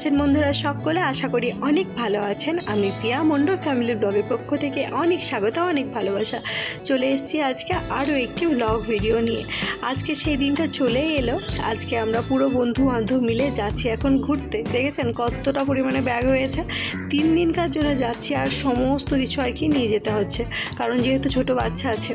আছেন বন্ধুরা সকলে। আশা করি অনেক ভালো আছেন। আমি প্রিয়া মণ্ডল ফ্যামিলি ব্লগের পক্ষ থেকে অনেক স্বাগত, অনেক ভালোবাসা। চলে এসেছি আজকে আরও একটি ব্লগ ভিডিও নিয়ে। আজকে সেই দিনটা চলে এলো। আজকে আমরা পুরো বন্ধু বান্ধব মিলে যাচ্ছি এখন ঘুরতে। দেখেছেন কতটা পরিমাণে ব্যাগ হয়েছে? তিন দিনকার জন্য যাচ্ছি আর সমস্ত কিছু আর কি নিয়ে যেতে হচ্ছে। কারণ যেহেতু ছোট বাচ্চা আছে,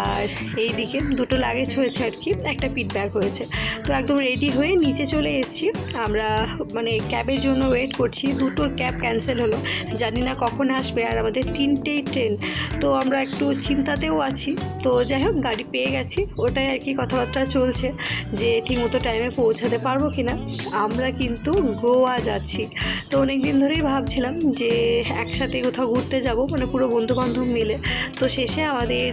আর এই দিকে দুটো লাগেজ হয়েছে আর কি, একটা পিট ব্যাগ হয়েছে। তো একদম রেডি হয়ে নিচে চলে এসেছি। আমরা মানে ক্যাবের জন্য ওয়েট করছি। দুটো ক্যাব ক্যান্সেল হলো। জানি না কখন আসবে আর আমাদের তিনটেই ট্রেন। তো আমরা একটু চিন্তাতেও আছি। তো যাই হোক, গাড়ি পেয়ে গেছি। ওটাই আর কি কথাবার্তা চলছে যে ঠিকমতো টাইমে পৌঁছাতে পারব কি না আমরা কিন্তু গোয়া যাচ্ছি। তো অনেক দিন ধরেই ভাবছিলাম যে একসাথে কোথাও ঘুরতে যাব মানে পুরো বন্ধু বান্ধব মিলে। তো শেষে আমাদের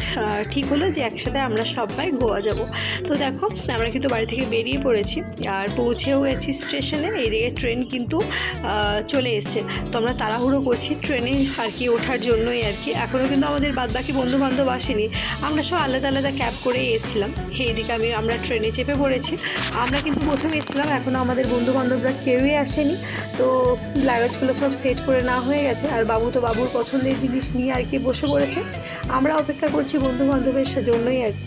ঠিক হলো যে একসাথে আমরা সবাই গোয়া যাব। তো দেখো, আমরা কিন্তু বাড়ি থেকে বেরিয়ে পড়েছি। আর পৌঁছেও গেছি স্টেশনে। এইদিকে ট্রেন কিন্তু চলে এসছে। তো আমরা তাড়াহুড়ো করছি ট্রেনে আর কি ওঠার জন্যই আর কি। এখনও কিন্তু আমাদের বাদবাকি বন্ধু বান্ধব আসেনি। আমরা সব আলাদা আলাদা ক্যাব করেই এসেছিলাম। এইদিকে আমি, আমরা ট্রেনে চেপে পড়েছি। আমরা কিন্তু প্রথমে এসেছিলাম, এখনও আমাদের বন্ধু বান্ধবরা কেউই আসেনি। তো লাগেজগুলো সব সেট করে না হয়ে গেছে। আর বাবু তো বাবুর পছন্দের জিনিস নিয়ে আর কি বসে পড়েছে। আমরা অপেক্ষা করছি বন্ধু বান্ধবের জন্যই আর কি।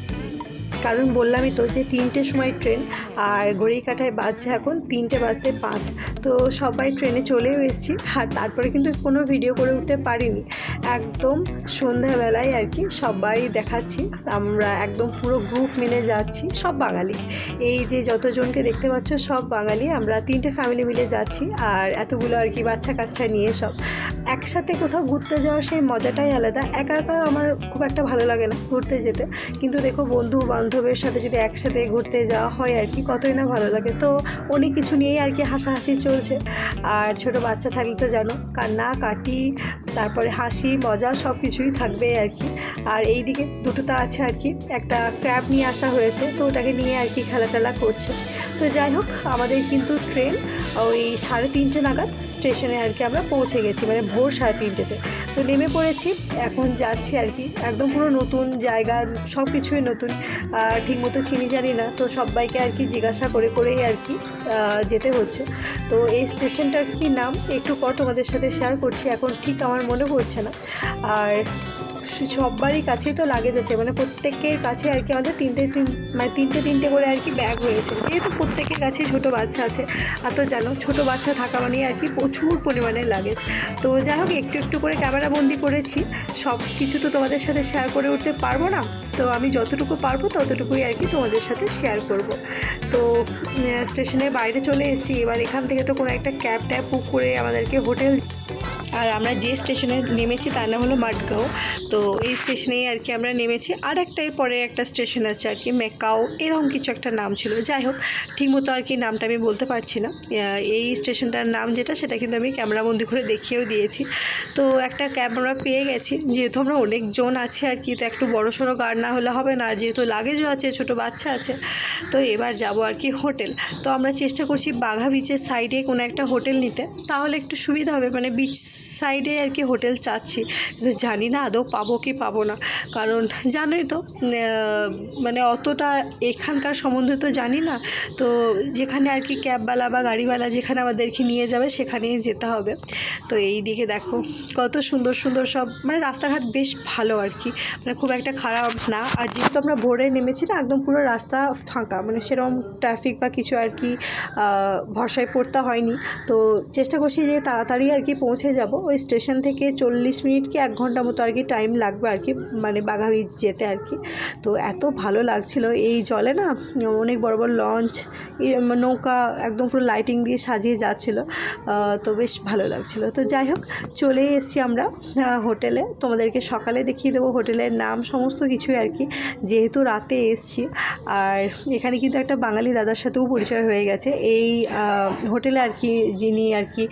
কারণ বললামই তো যে তিনটের সময় ট্রেন আর ঘড়ি কাটায় বাজছে এখন তিনটে বাজতে পাঁচ। তো সবাই ট্রেনে চলেও এসেছি আর তারপরে কিন্তু কোনো ভিডিও করে উঠতে পারিনি। একদম সন্ধ্যাবেলায় আর কি সবাই দেখাচ্ছি। আমরা একদম পুরো গ্রুপ মিলে যাচ্ছি, সব বাঙালি। এই যে যতজনকে দেখতে পাচ্ছ সব বাঙালি, আমরা তিনটে ফ্যামিলি মিলে যাচ্ছি আর এতগুলো আর কি বাচ্চা কাচ্চা নিয়ে সব। একসাথে কোথাও ঘুরতে যাওয়ার সেই মজাটাই আলাদা। একা একা আমার খুব একটা ভালো লাগে না ঘুরতে যেতে। কিন্তু দেখো বন্ধু বান্ধবের সাথে যদি একসাথে ঘুরতে যাওয়া হয় আর কি, কতই না ভালো লাগে। তো অনেক কিছু নিয়েই আর কি হাসাহাসি চলছে। আর ছোট বাচ্চা থাকলে তো জানো, কান্না কাটি তারপরে হাসি, মজা সব কিছুই থাকবে আর কি আর এই দিকে দুটো তো আছে আর কি একটা ক্র্যাব নিয়ে আসা হয়েছে, তো ওটাকে নিয়ে আর কি খেলা টেলা করছে। তো যাই হোক, আমাদের কিন্তু ট্রেন ওই সাড়ে তিনটে নাগাদ স্টেশনে আর কি আমরা পৌঁছে গেছি মানে ভোর সাড়ে তিনটেতে। তো নেমে পড়েছি, এখন যাচ্ছি আর কি একদম পুরো নতুন জায়গা সব কিছুই নতুন ঠিকমতো চিনি জানি না, তো সবাইকে আর কি জিজ্ঞাসা করে করেই আর কি যেতে হচ্ছে। তো এই স্টেশনটার কি নাম, একটু পর তোমাদের সাথে শেয়ার করছি। এখন ঠিক আমার মনে পড়ছে না। আর সবারই কাছেই তো লাগেজ আছে মানে প্রত্যেকের কাছে আর কি আমাদের তিনটে তিন মানে তিনটে তিনটে করে আর কি ব্যাগ হয়েছে যেহেতু প্রত্যেকের কাছে ছোটো বাচ্চা আছে, আর তো জানো, ছোটো বাচ্চা থাকা মানে আর কি প্রচুর পরিমাণে লাগেজ তো যাই হোক, একটু একটু করে ক্যামেরা বন্দি করেছি। সব কিছু তো তোমাদের সাথে শেয়ার করে উঠতে পারব না। তো আমি যতটুকু পারব, ততটুকুই আর কি তোমাদের সাথে শেয়ার করব। তো স্টেশনের বাইরে চলে এসেছি। এবার এখান থেকে তো কোনো একটা ক্যাব ট্যাব বুক করে আমাদেরকে হোটেল আর আমরা যে স্টেশনে নেমেছি তার নাম হলো মাটগাঁও। তো এই স্টেশনেই আর কি আমরা নেমেছি। আর একটা পরে একটা স্টেশন আছে আর কি, মেকাও, এরকম কিছু একটা নাম ছিল। যাই হোক ঠিকমতো আর কি নামটা আমি বলতে পারছি না। এই স্টেশনটার নাম যেটা, সেটা কিন্তু আমি ক্যামেরাবন্দি করে দেখিয়েও দিয়েছি। তো একটা ক্যাব আমরা পেয়ে গেছি। যেহেতু আমরা অনেকজন আছে আর কি, তো একটু বড় সড়ো গাড়ি না হলে হবে না। আর যেহেতু লাগেজও আছে, ছোট বাচ্চা আছে, তো এবার যাব আর কি হোটেল। তো আমরা চেষ্টা করছি বাঘা বিচের সাইডে কোনো একটা হোটেল নিতে। তাহলে একটু সুবিধা হবে মানে বিচ সাইডে আর কি হোটেল চাচ্ছি। জানি না আদৌ পাবো কি পাবো না। কারণ জানোই তো মানে অতটা এখানকার সম্বন্ধে তো জানি না। তো যেখানে আর কি ক্যাবওয়ালা বা গাড়িওয়ালা যেখানে আমাদেরকে নিয়ে যাবে, সেখানেই যেতে হবে। তো এই দিকে দেখো, কত সুন্দর সুন্দর সব মানে রাস্তাঘাট বেশ ভালো আর কি। মানে খুব একটা খারাপ না। আর যেহেতু আমরা ভোরে নেমেছি না, একদম পুরো রাস্তা ফাঁকা। মানে সেরকম ট্রাফিক বা কিছু আর কি ভরসায় পড়তে হয়নি। তো চেষ্টা করছি যে তাড়াতাড়ি আর কি পৌঁছে যাব। ওই স্টেশন থেকে চল্লিশ মিনিট কি এক ঘণ্টা মতো আর কি টাইম লাগবে আর কি মানে বাঘা বীচ যেতে আর কি। তো এত ভালো লাগছিল এই জলে না, অনেক বড় বড় লঞ্চ নৌকা একদম পুরো লাইটিং দিয়ে সাজিয়ে যাচ্ছিল তো বেশ ভালো লাগছিল। তো যাই হোক, চলে এসেছি আমরা হোটেলে তোমাদেরকে সকালে দেখিয়ে দেবো হোটেলের নাম, সমস্ত কিছুই আর কি, যেহেতু রাতে এসছি। আর এখানে কিন্তু একটা বাঙালি দাদার সাথেও পরিচয় হয়ে গেছে। এই হোটেলে আর কি যিনি আর কি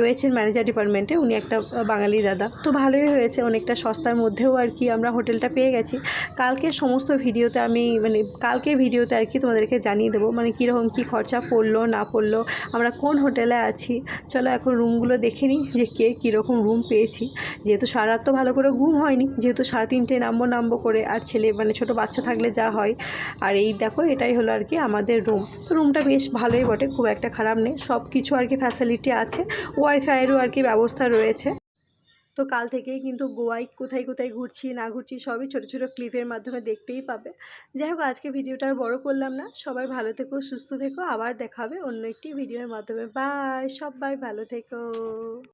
রয়েছেন ম্যানেজার ডিপার্টমেন্টে উনি একটা বাঙালি দাদা। তো ভালোই হয়েছে, অনেকটা সস্তার মধ্যেও আর কি আমরা হোটেলটা পেয়ে গেছি। কালকে সমস্ত ভিডিওতে আমি মানে কালকে ভিডিওতে আর কি তোমাদেরকে জানিয়ে দেবো মানে কীরকম কী খরচা পড়ল, না পড়ল, আমরা কোন হোটেলে আছি। চলো এখন রুমগুলো দেখে নিই যে কে কীরকম রুম পেয়েছি। যেহেতু সারা তো ভালো করে ঘুম হয়নি, যেহেতু সাড়ে তিনটে নামবো নামবো করে আর ছেলে মানে ছোটো বাচ্চা থাকলে যা হয়। আর এই দেখো, এটাই হলো আর কি আমাদের রুম। তো রুমটা বেশ ভালোই বটে, খুব একটা খারাপ নেই। সব কিছু আর কি ফ্যাসিলিটি আছে ওয়াইফাইয়েরও আর কি ব্যবস্থা রয়েছে। তো কাল থেকেই কিন্তু গোয়ায় কোথায় কোথায় ঘুরছি, না ঘুরছি, সবই ছোটো ছোটো ক্লিপের মাধ্যমে দেখতেই পাবে। যাই হোক, আজকে ভিডিওটা আর বড় করলাম না। সবাই ভালো থেকো, সুস্থ থেকো। আবার দেখাবে অন্য একটি ভিডিওর মাধ্যমে। বাই, সবাই ভালো থেকো।